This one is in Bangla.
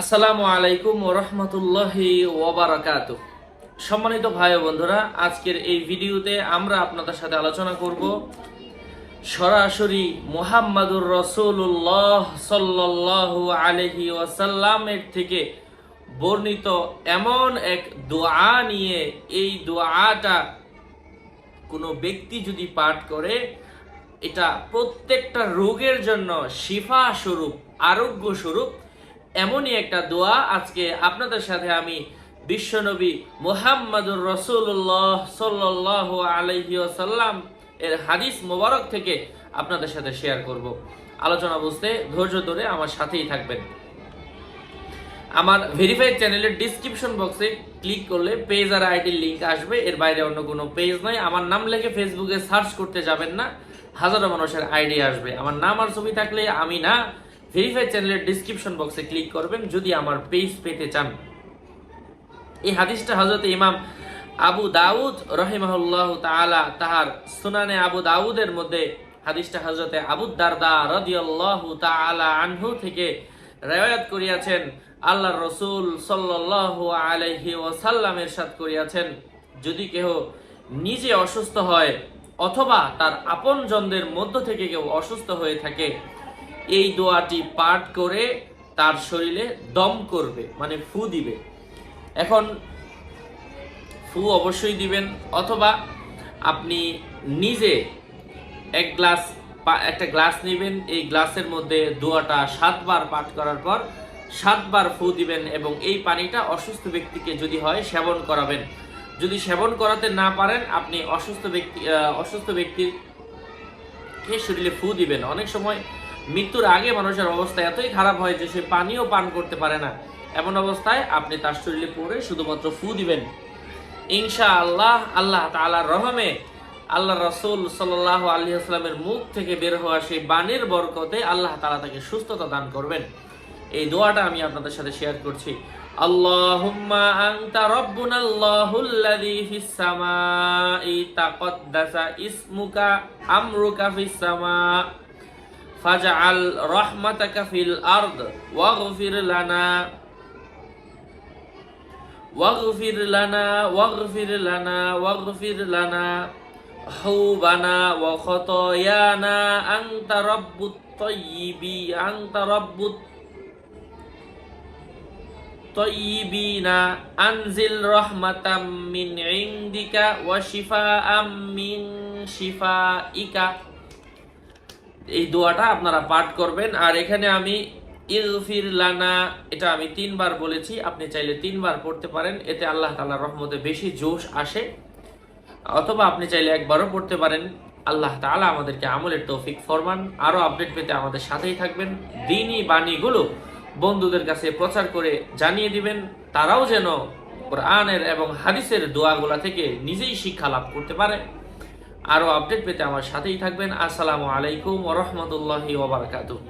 আসসালামু আলাইকুম ওরহমতুল্লাহি ওবরাকাত সম্মানিত ভাই বন্ধুরা, আজকের এই ভিডিওতে আমরা আপনাদের সাথে আলোচনা করব সরাসরি মুহাম্মাদুর রসুল্লাহ সাল্লাল্লাহু আলহি ওয়াসাল্লামের থেকে বর্ণিত এমন এক দোয়া নিয়ে এই দোয়াটা কোনো ব্যক্তি যদি পাঠ করে, এটা প্রত্যেকটা রোগের জন্য শিফা স্বরূপ, আরোগ্য স্বরূপ এমনই একটা দোয়া আজকে আপনাদের সাথে আমি বিশ্বনবী মুহাম্মাদুর রসুল্লাহ সাল্লাহ আলহি সাল্লাম এর হাদিস মোবারক থেকে আপনাদের সাথে শেয়ার করব। আলোচনা বুঝতে ধৈর্য ধরে আমার সাথেই থাকবেন। আমার ভেরিফাইড চ্যানেলের ডিসক্রিপশন বক্সে ক্লিক করলে পেজ আর আইডির লিংক আসবে। এর বাইরে অন্য কোনো পেজ নয় আমার নাম লিখে ফেসবুকে সার্চ করতে যাবেন না। হাজারো মানুষের আইডি আসবে। আমার নাম আর ছবি থাকলে আমি না ভেরিফাইড চ্যানেলের ডিসক্রিপশন বক্সে ক্লিক করবেন, যদি আমার পেজ পেতে চান। এই হাদিসটা হজরত ইমাম আবু দাউদ রহিমাহুল্লাহ তাআলা তাহার সুনানে আবু দাউদের মধ্যে হাদিসটা হজরতে আবু দারদা রাদিয়াল্লাহু তাআলা আনহু থেকে রেওয়ায়াত করিয়াছেন। আল্লাহ রসুল সাল্লাল্লাহু আলাইহি ওয়াসাল্লাম এরশাদ করিয়াছেন। যদি কেহ নিজে অসুস্থ হয় অথবা তার আপনজনদের মধ্য থেকে কেউ অসুস্থ হয়ে থাকে এই দোয়াটি পাঠ করে তার শরীরে দম করবে মানে ফু দিবে। এখন ফু অবশ্যই দিবেন, অথবা আপনি নিজে এক গ্লাস একটা গ্লাস নেবেন, এই গ্লাসের মধ্যে দোয়াটা সাতবার পাঠ করার পর সাতবার ফু দিবেন এবং এই পানিটা অসুস্থ ব্যক্তিকে যদি হয় সেবন করাবেন। যদি সেবন করাতে না পারেন, আপনি অসুস্থ ব্যক্তি অসুস্থ ব্যক্তির শরীরে ফু দিবেন? অনেক সময় মৃত্যুর আগে মানুষের অবস্থা এতই খারাপ হয় যে সে পানিও পান করতে পারে না। এমন অবস্থায় আপনি তার শরীরে পড়ে শুধুমাত্র ফু দিবেন। ইনশা আল্লাহ আল্লাহ তালার রহমে আল্লাহ রসুল সাল্লাহ আলী আসলামের মুখ থেকে বের হওয়া সেই বাণীর বরকতে আল্লাহ তালা তাকে সুস্থতা দান করবেন। এই দোয়াটা আমি আপনাদের সাথে শেয়ার করছি। তাকদ্দাসা ইসমুকা আমরুকা ফাজআল রাহমাতাকা ফিল আরদ ওয়াগফির লানা ওয়াগফির লানা ওয়াগফির লানা ওয়াগফির লানা হুবানা ওয়া খতায়ানা আনতা রাব্বুত তাইয়িবি আনতা রাব্বুত তয়িবিনা আনজিল রহমাতাম মিন ইন্দিকা ওয়া শিফাআম মিন শিফাইকা এই দোয়াটা আপনারা পাঠ করবেন। আর এখানে আমি ইগফির লানা, এটা আমি তিনবার বলেছি, আপনি চাইলে তিনবার পড়তে পারেন। এতে আল্লাহ তাআলার রহমতে বেশি জোশ আসে। অথবা আপনি চাইলে একবারও পড়তে পারেন। আল্লাহ তাআলা আমাদেরকে আমলের তৌফিক ফরমান, আরও আপডেট পেতে আমাদের সাথেই থাকবেন। দিনই বাণীগুলো বন্ধুদের কাছে প্রচার করে জানিয়ে দিবেন। তারাও যেন কোরআনের এবং হাদিসের দোয়াগুলা থেকে নিজেই শিক্ষা লাভ করতে পারে। আরও আপডেট পেতে আমার সাথেই থাকবেন। আসসালামু আলাইকুম ওরহমতুল্লাহি ওবরাকাতুহ